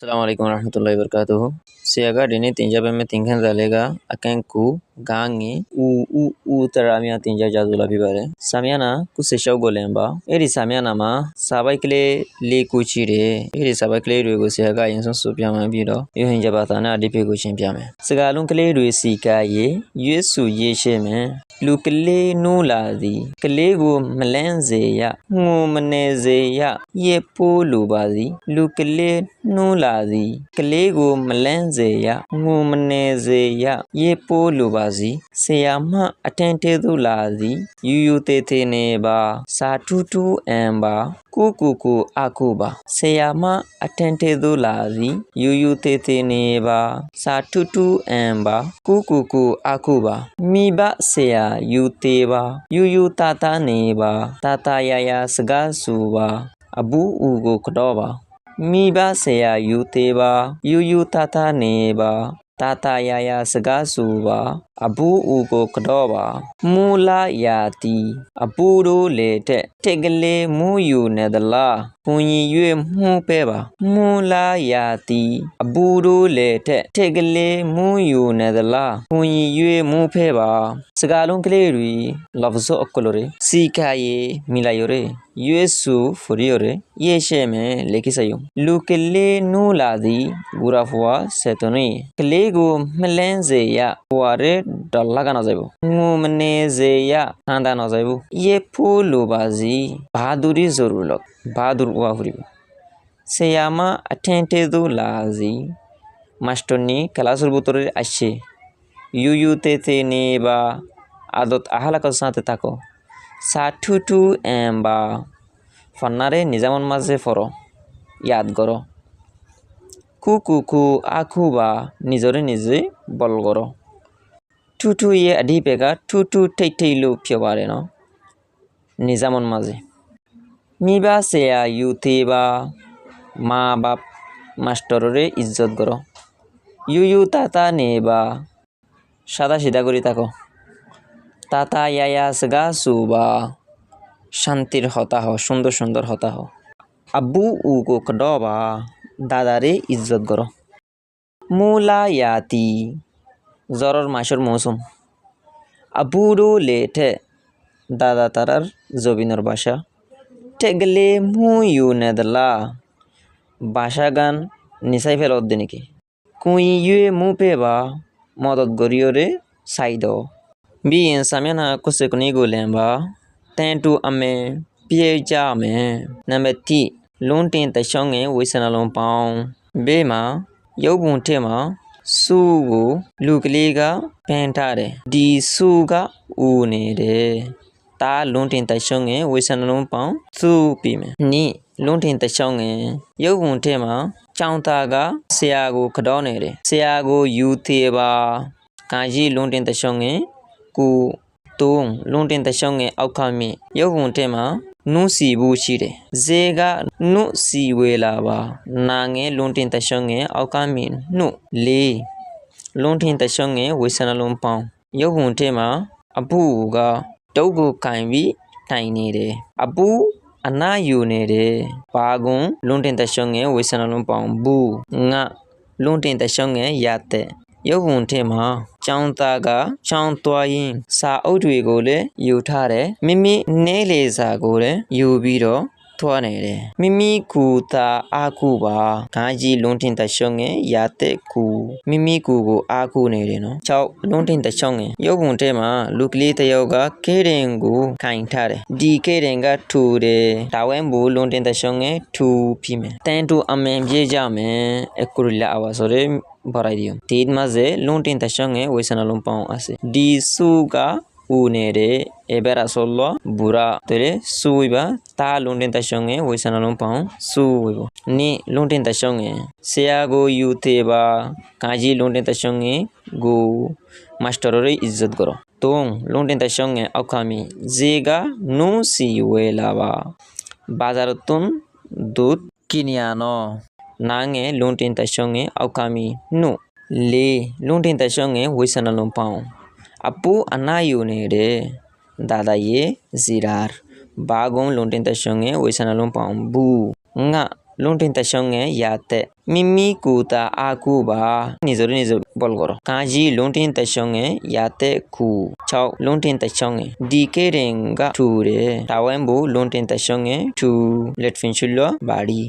अल्लाम वरहमल वर्क सियागा डिनी तिंजाबे में तिंगन डालेगा अकेंकू င်ကြပေးမယ့်သင်ခန်းစာလေးကအကန့်ကူဂါငင်ဥဥဥတရာများတင်ကြကြဆိုလာဖြစ်ပါတယ်။စာမျက်နှာ96ကိုလင်ပါအဲ့ဒီစာမျက်နှာမှာစာပိုက်ကလေးလေးခုရှိတယ်။အဲ့ဒီစာပိုက်ကလေးတွေကိုဆရာကအရင်ဆုံးဆိုပြမှပြီးတော့ယူဟင်ဂျဘာသာနဲ့အဓိပ္ပာယ်ကိုရှင်းပြမယ်။စကားလုံးကလေးတွေစီကရေရွေးစုရေးရှင်းမယ်။လူကလေးနိုးလာသည်ကလေးကိုမလန်းစေရငိုမနေစေရရေပိုးလိုပါသည်လူကလေးနိုးလာသည်ကလေးကိုမလန်းစေရငိုမနေစေရရေပိုးလိုပါစီဆရာမအထင်သေးသူလာသည်ယူယူသေးသေးနေပါစာထူးထူးအံပါကိုကိုကိုအခုပါဆရာမအထင်သေးသူလာသည်ယူယူသေးသေးနေပါစာထူးထူးအံပါကိုကိုကိုအခုပါမိဘဆရာယူသေးပါယူယူတာတာနေပါတာတာရရစကားဆိုပါအဘူးဦးကိုကတော့ပါမိဘဆရာယူသေးပါယူယူတာတာနေပါ တာတာရရစကားဆိုပါအဘူးဦးကိုကတော့ပါမူလာယာတီအပူတို့လေတဲ့တက်ကလေးမူယူနေသလားဘုံရင်၍မှုပဲပါမူလာယာတီအပူတို့လေတဲ့တက်ကလေးမူယူနေသလားဘုံရင်၍မှုဖဲပါစကားလုံးကလေးတွေလောဘဇောအကလိုရစီကာယေမီလာယိုရ ယေစုဖရီယိုရယေရှေမဲလေကိစယုံလူကလေးနူလာသည်ဂူရာဖွာစေတနီကလေးကိုမလန်းစေရဟွာရဲဒေါ်လာကနော်စေဘူးငူမ সাঠুটু বা ফনারে নিজামন মাঝে ফর ইয়াদ গর কু কু কু আখু বা নিজরে নিজে বল গর টুটু ইয়ে আধি পেগা টুটু ঠেই ঠেই লু ফিওবারে ন। নিজামন মাঝে মিবা সেয়া ইউথে বা মা বাপ মাস্টররে ইজ্জত গর ইউ ইউ তাতা নে বা সাদা সিধা করি থাকো। তাতায়াস গাছু বা শান্তির হতাহ, সুন্দর সুন্দর হতাহ। আব্বু উ কোক ড বা দাদারে ইজ্জত গর মুলায়াতি জরর মাসর মৌসুম। লে লেঠে দাদা তারার জবিনর বাসা। ঠেগলে মু ইউ নেদলা, বাসা গান নিসাই ফেল অদ্দিনিকে। কুই ইয়ে মু পে বা মদত গরিয়রে সাই দাও। ပြီးရင်စာမျက်နှာ69ကိုလင်ပါတန်တူအမင်ပြေကြမယ်နံပါတ်1လွန်းတင်တရှောင်းငယ်ဝေစနာလုံးပေါင်းဘေးမှာရုပ်ပုံထက်မှာစုကိုလူကလေးကပန်ထားတယ်ဒီစုကဥနေတယ်တာလွန်းတင်တရှောင်းငယ်ဝေစနာလုံးပေါင်းစုပြီးမယ်နိလွန်းတင်တရှောင်းငယ်ရုပ်ပုံထက်မှာကျောင်းသားကဆရာကိုခတော်နေတယ်ဆရာကိုယူသေးပါကာကြီးလွန်းတင်တရှောင်းငယ် ကိုတုံးလုံးတင်တရှောင်းငယ်အောက်ခမင်းရုပ်ပုံထက်မှာနုစီဘူးရှိတယ်ဇေကနုစီဝေလာပါနာငယ်လွန်တင်တရှုံငယ်အောက်ကမင်းနုလေးလွန်တင်တရှုံငယ်ဝေဆနလုံးပေါင်းရုပ်ဝင်ထဲမှာအပူကတုပ်ကိုကင်ပြီးတိုင်နေတယ်အပူအနာယူနေတယ်ဘာကွန်လွန်တင်တရှုံငယ်ဝေဆနလုံးပေါင်းဘူးငါလွန်တင်တရှုံငယ်ရတဲ့ ရုပ်ဝင်ထဲမှာចောင်းသားကချောင်းသွားရင်စာအုပ်တွေကိုလည်းယူထားတယ်မိမိနဲလေစာကိုလည်းယူပြီးတော့ထွားနေတယ်မိမိကူတာအာကူပါငါကြီးလွန်တင်တရှုံငယ်ရတဲ့ကူမိမိကူကိုအာကူနေတယ်နော်6လွန်တင်တရှုံငယ်ရုပ်ပုံထဲမှာလူကလေးတစ်ယောက်ကခဲရင်ကိုခိုင်ထားတယ်ဒီခဲရင်ကထူတယ်တာဝဲဘူးလွန်တင်တရှုံငယ်ထူပြီးမယ်တန်တူအမင်ပြေးကြမယ်အခုလာအဝါဆိုရဲ ভরাই দিও। তিন মাঝে লুনটিন তার সঙ্গে ওইসানা লুম্পাও আছে। ডি সুগা উনে রে এবার আসল বুড়া তৈরে সুইবা তা লুনটিন তার সঙ্গে ওইসানা লুম্পাও সুইব নি লুনটিন তার সঙ্গে সেয়া গো ইউতে বা কাজি লুনটিন তার সঙ্গে গো মাস্টারের ইজ্জত করো তোং লুনটিন তার সঙ্গে অকামি জেগা নু সি ওয়েলাবা বাজারতুন দুধ কিনিয়ানো နာငယ်လွန်တင်တရှုံငယ်အောက်ကမီနှုလေးလွန်တင်တရှုံငယ်ဝိဆနလုံးပေါင်းအပူအနာယူနေတဲ့ဒါဒါယေဇီရာဘာဂုံလွန်တင်တရှုံငယ်ဝိဆနလုံးပေါင်းဘူးငါလုံးတင်တက်ရှောင်းငယ်ရာတဲ့မိမိကိုယ်တာအာကိုပါနေစရနေစဘောကောကာကြီးလုံးတင်တက်ရှောင်းငယ်ရာတဲ့ခု6လုံးတင်တက်ရှောင်းငယ်ဒီကေရင်ကထူတယ်တာဝန်ဘူးလုံးတင်တက်ရှောင်းငယ်ထူလက်ဖင်ချူလောဘာဒီ